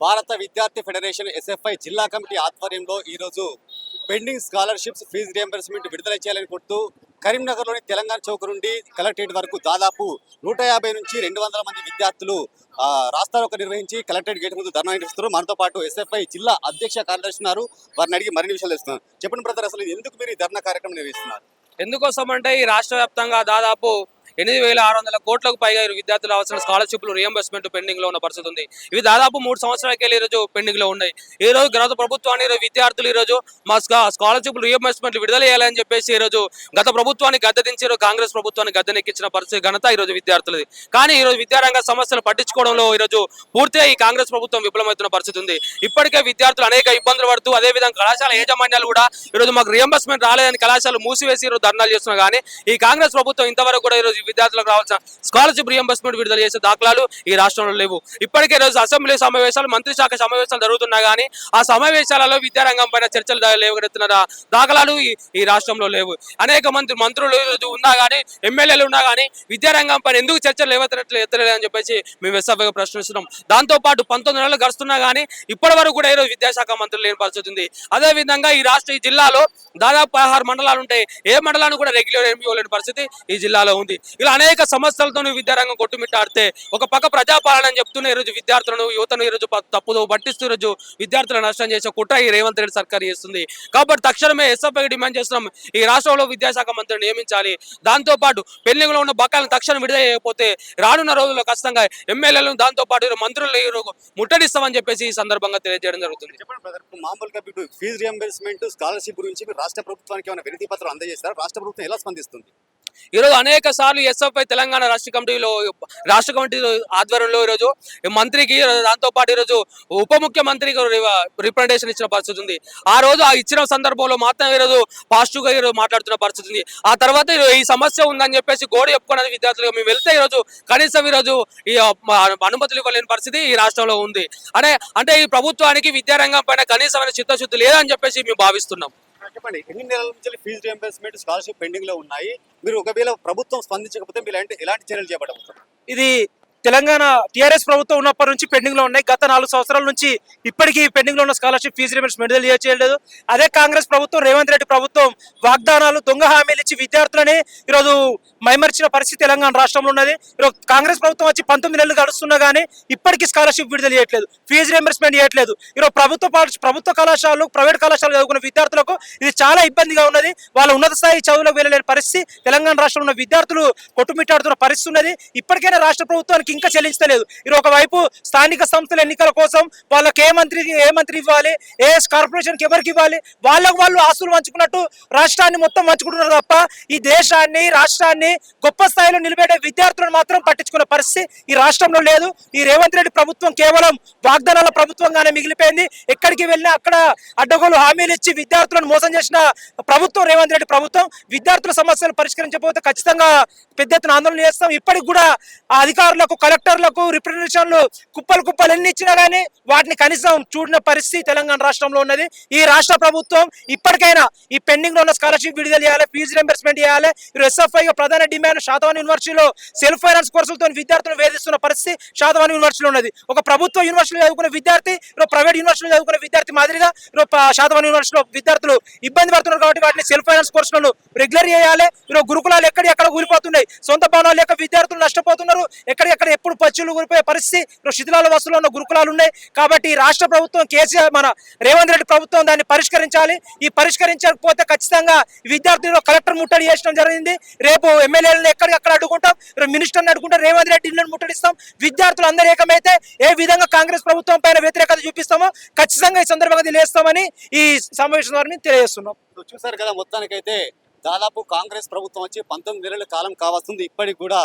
భారత విద్యార్థి federation SFI జిల్లా కమిటీ ఆధ్వర్యంలో ఈరోజు పెండింగ్ స్కాలర్షిప్స్ ఫీజు రియంబర్స్మెంట్ విడుదల చేయాలని కోరుతూ కరీంనగర్లోని తెలంగాణ చౌక్ నుండి కలెక్టరేట్ వరకు దాదాపు నూట యాభై నుంచి రెండు వందల మంది విద్యార్థులు ఆ, రాస్తారోక నిర్వహించి కలెక్టరేట్ గేట్ ముందు ధర్నా నిర్వహిస్తున్నారు. మనతో పాటు ఎస్ఎఫ్ఐ జిల్లా అధ్యక్ష కార్యదర్శి ఉన్నారు వారిని అడిగి మరిన్ని విషయాలు తెలుస్తున్నారు చెప్పండి బ్రదర్ అసలు ఎందుకు మీరు ఈ ధర్నా కార్యక్రమం నిర్వహిస్తున్నారు? ఎందుకోసం అంటే ఈ రాష్ట్ర వ్యాప్తంగా దాదాపు ఎనిమిది వేల ఆరు వందల కోట్లకు పైగా విద్యార్థులు అవసరం స్కాలర్షిప్లు రియంబర్స్మెంట్ పెండింగ్లో ఉన్న పరిస్థితి ఉంది. ఇవి దాదాపు మూడు సంవత్సరాలకి వెళ్ళి ఈరోజు పెండింగ్లో ఉన్నాయి. ఈ రోజు గత ప్రభుత్వాన్ని ఈరోజు విద్యార్థులు ఈ రోజు మా స్కాలర్షిప్ రియంబర్స్మెంట్ విడుదల చేయాలని చెప్పేసి ఈ రోజు గత ప్రభుత్వాన్ని గద్దెదించి కాంగ్రెస్ ప్రభుత్వాన్ని గద్దెనెక్కించిన పరిస్థితి ఘనత ఈ రోజు విద్యార్థులది. కానీ ఈ రోజు విద్యారంగ సమస్యలు పట్టించుకోవడంలో ఈ రోజు పూర్తిగా ఈ కాంగ్రెస్ ప్రభుత్వం విఫలమవుతున్న పరిస్థితి ఉంది. ఇప్పటికే విద్యార్థులు అనేక ఇబ్బందులు పడుతూ అదే విధంగా కళాశాల యాజమాన్యాలు కూడా ఈరోజు మాకు రియంబర్స్మెంట్ రాలేదని కళాశాలలు మూసివేసి ఈరోజు ధర్నాలు చేస్తున్నా కానీ ఈ కాంగ్రెస్ ప్రభుత్వం ఇంతవరకు కూడా ఈరోజు విద్యార్థులకు రావాల్సిన స్కాలర్షిప్ రియంబర్స్మెంట్ విడుదల చేసే దాఖలాలు ఈ రాష్ట్రంలో లేవు. ఇప్పటికే రోజు అసెంబ్లీ సమావేశాలు మంత్రి శాఖ సమావేశాలు జరుగుతున్నా కానీ ఆ సమావేశాలలో విద్యారంగం పైన చర్చలు లేవగడుతున్నారా దాఖలాలు ఈ- రాష్ట్రంలో లేవు. అనేక మంత్రి మంత్రులు ఉన్నా కానీ ఎమ్మెల్యేలు ఉన్నా కానీ విద్యారంగం పైన ఎందుకు చర్చలు లేవనెత్తట్లు ఎత్తలేదు అని చెప్పేసి మేము ఎస్ఎఫ్ఐగా ప్రశ్నిస్తున్నాం. దాంతో పాటు పంతొమ్మిది నెలలు గడుస్తున్నా కానీ ఇప్పటి వరకు కూడా ఈరోజు విద్యాశాఖ మంత్రులు లేని పరిస్థితి ఉంది అదే విధంగా ఈ రాష్ట్ర ఈ జిల్లాలో దాదాపు పదహారు మండలాలు ఉంటాయి. ఏ మండలాన్ని కూడా రెగ్యులర్ ఎంపీ లేని పరిస్థితి ఈ జిల్లాలో ఉంది. ఇలా అనేక సమస్యలతో విద్యారంగం కొట్టుమిట్టాడితే ఒక పక్క ప్రజాపాలన అని చెప్తూనే ఈరోజు విద్యార్థులను యువతను ఈరోజు తప్పుదో పట్టిస్తూ ఈరోజు విద్యార్థులను నష్టం చేసే కుట్ర ఈ రేవంత్ రెడ్డి సర్కార్ చేస్తుంది. కాబట్టి తక్షణమే ఎస్ఎఫ్ఐ డిమాండ్ చేస్తున్నాం. ఈ రాష్ట్రంలో విద్యాశాఖ మంత్రిని నియమించాలి. దాంతో పాటు ఉన్న బకాలను తక్షణం విడుదల చేయకపోతే రానున్న రోజుల్లో ఖచ్చితంగా ఎమ్మెల్యేలను దాంతో పాటు మంత్రులు ఈరోజు ముట్టడిస్తామని చెప్పేసి ఈ సందర్భంగా తెలియజేయడం జరుగుతుంది. మామూలుగా ఇప్పుడు ఫీజు రియంబర్స్మెంట్ స్కాలర్షిప్ గురించి రాష్ట్ర ప్రభుత్వానికి ఏమైనా వినతి పత్రం అందజేస్తారా? రాష్ట్ర ప్రభుత్వం ఎలా స్పందిస్తుంది? ఈరోజు అనేక సార్లు ఎస్ఎఫ్ఐ తెలంగాణ రాష్ట్ర కమిటీలో రాష్ట్ర కమిటీ ఆధ్వర్యంలో ఈరోజు మంత్రికి దాంతోపాటు ఈరోజు ఉప ముఖ్యమంత్రికి రిప్రజెంటేషన్ ఇచ్చిన పరిస్థితి ఉంది. ఆ రోజు ఆ ఇచ్చిన సందర్భంలో మాత్రం ఈరోజు పాజిటివ్గా ఈరోజు మాట్లాడుతున్న పరిస్థితి ఉంది. ఆ తర్వాత ఈ సమస్య ఉందని చెప్పేసి గోడ చెప్పుకోవడానికి విద్యార్థులు మేము వెళ్తే ఈరోజు కనీసం ఈరోజు ఈ అనుమతులు ఇవ్వలేని పరిస్థితి ఈ రాష్ట్రంలో ఉంది. అంటే అంటే ఈ ప్రభుత్వానికి విద్యారంగం పైన కనీసమైన చిత్తశుద్ధి లేదని చెప్పేసి మేము భావిస్తున్నాం. చెప్పండి. ఎన్ని నెలల నుంచి ఫీజు రియంబర్స్మెంట్ స్కాలర్షిప్ పెండింగ్లో ఉన్నాయి? మీరు ఒకవేళ ప్రభుత్వం స్పందించకపోతే మీరు ఎలాంటి చర్యలు చేపట్టబోతున్నారు? ఇది తెలంగాణ టీఆర్ఎస్ ప్రభుత్వం ఉన్నప్పటి నుంచి పెండింగ్లో ఉన్నాయి. గత నాలుగు సంవత్సరాల నుంచి ఇప్పటికీ పెండింగ్లో ఉన్న స్కాలర్షిప్ ఫీజు రిమెంట్స్ విడుదల చేయలేదు. అదే కాంగ్రెస్ ప్రభుత్వం రేవంత్ రెడ్డి ప్రభుత్వం వాగ్దానాలు దొంగ హామీలు ఇచ్చి విద్యార్థులని ఈరోజు మైమర్చిన పరిస్థితి తెలంగాణ రాష్ట్రంలో ఉన్నది. ఈరోజు కాంగ్రెస్ ప్రభుత్వం వచ్చి పంతొమ్మిది నెలలు గడుస్తున్నా కానీ ఇప్పటికీ స్కాలర్షిప్ విడుదల చేయట్లేదు. ఫీజు రియంబర్స్మెంట్ చేయట్లేదు. ఈరోజు ప్రభుత్వ పాఠ- ప్రభుత్వ కళాశాలలు ప్రైవేట్ కళాశాలలు చదువుకున్న విద్యార్థులకు ఇది చాలా ఇబ్బందిగా ఉన్నది. వాళ్ళ ఉన్నత స్థాయి చదువులకు వెళ్ళలేని పరిస్థితి తెలంగాణ రాష్ట్రంలో ఉన్న విద్యార్థులు కొట్టుమిట్టాడుతున్న పరిస్థితి ఉన్నది. ఇప్పటికైనా రాష్ట్ర ప్రభుత్వానికి ఇంకా చెల్లించలేదు. ఇది ఒకవైపు స్థానిక సంస్థల ఎన్నికల కోసం వాళ్ళకి ఏ మంత్రికి ఏ మంత్రి ఇవ్వాలి? ఏ కార్పొరేషన్కి ఎవరికి ఇవ్వాలి? వాళ్ళకు వాళ్ళు ఆస్తులు పంచుకున్నట్టు రాష్ట్రాన్ని మొత్తం పంచుకుంటున్నారు తప్ప ఈ దేశాన్ని రాష్ట్రాన్ని గొప్ప స్థాయిలో నిలబెట్టే విద్యార్థులను మాత్రం పట్టించుకునే పరిస్థితి ఈ రాష్ట్రంలో లేదు. ఈ రేవంత్ రెడ్డి ప్రభుత్వం కేవలం వాగ్దానాల ప్రభుత్వంగానే మిగిలిపోయింది. ఎక్కడికి వెళ్ళినా అక్కడ అడ్డగోలు హామీలు ఇచ్చి విద్యార్థులను మోసం చేసిన ప్రభుత్వం రేవంత్ రెడ్డి ప్రభుత్వం. విద్యార్థుల సమస్యలు పరిష్కరించకపోతే ఖచ్చితంగా పెద్ద ఎత్తున ఆందోళన చేస్తాం. ఇప్పటికి కూడా అధికారులకు కలెక్టర్లకు రిప్రజెంటేషన్లు కుప్పలు కుప్పలు ఎన్ని ఇచ్చినా కానీ వాటిని కనీసం చూడిన పరిస్థితి తెలంగాణ రాష్ట్రంలో ఉన్నది. ఈ రాష్ట్ర ప్రభుత్వం ఇప్పటికైనా ఈ పెండింగ్లో ఉన్న స్కాలర్షిప్ విడుదల చేయాలి ఫీజు రింబర్స్మెంట్ చేయాలి ఎస్ఎఫ్ఐ ప్రధాన డిమాండ్ శాతవాన్ యూనివర్సిటీలో సెల్ఫ్ ఫైనాన్స్ కోర్సులతో విద్యార్థులు వేధిస్తున్న పరిస్థితి శాతవాన్ యూనివర్సిటీలో ఉన్నది. ఒక ప్రభుత్వ యూనివర్సిటీలో చదువుకునే విద్యార్థి ప్రైవేట్ యూనివర్సిటీలో చదువుకునే విద్యార్థి మాదిరిగా ఈరోజు శాతవాన్ యూనివర్సిటీలో విద్యార్థులు ఇబ్బంది పడుతున్నారు కాబట్టి వాటిని సెల్ఫ్ ఫైనాన్స్ కోర్సులను రెగ్యులర్ చేయాలి. ఈరోజు గురుకులాలు ఎక్కడి ఎక్కడ ఊరిపోతున్నాయి? సొంత భవనాలు లేక విద్యార్థులు నష్టపోతున్నారు. ఎక్కడెక్కడ ఎక్కడ ఎప్పుడు పచ్చులు కురిపోయే పరిస్థితి? ఇప్పుడు శిథిలాల వస్తువులు ఉన్న గురుకులాలు ఉన్నాయి. కాబట్టి రాష్ట్ర ప్రభుత్వం కేసీఆర్ మన రేవంత్ రెడ్డి ప్రభుత్వం దాన్ని పరిష్కరించాలి. ఈ పరిష్కరించకపోతే ఖచ్చితంగా ఈ విద్యార్థులు కలెక్టర్ ముట్టడి చేసడం జరిగింది. రేపు ఎమ్మెల్యేలను ఎక్కడికక్కడ అడుగుంటాం రేపు మినిస్టర్ని అడుగుంటాం రేవంత్ రెడ్డి ఇళ్ళని ముట్టడిస్తాం. విద్యార్థులు అందరూ ఏకమైతే ఏ విధంగా కాంగ్రెస్ ప్రభుత్వం పైన వ్యతిరేకత చూపిస్తామో ఖచ్చితంగా ఈ సందర్భంగా తెలియస్తామని ఈ సమావేశం ద్వారా తెలియజేస్తున్నాం. చూసారు కదా మొత్తానికైతే దాదాపు కాంగ్రెస్ ప్రభుత్వం వచ్చి పంతొమ్మిది నెలల కాలం కావాల్సింది. ఇప్పటికి కూడా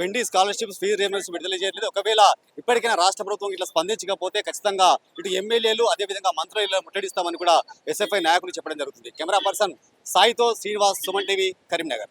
పెండి స్కాలర్షిప్ ఫీజు రియంబర్స్ విడుదల చేయట్లేదు. ఒకవేళ ఇప్పటికైనా రాష్ట్ర ప్రభుత్వం ఇట్లా స్పందించకపోతే ఖచ్చితంగా ఇటు ఎమ్మెల్యేలు అదేవిధంగా మంత్రులు ముట్టడిస్తామని కూడా ఎస్ఎఫ్ఐ నాయకులు చెప్పడం జరుగుతుంది. కెమెరా పర్సన్ సాయితో శ్రీనివాస్ సుమన్ టీవీ కరీంనగర్.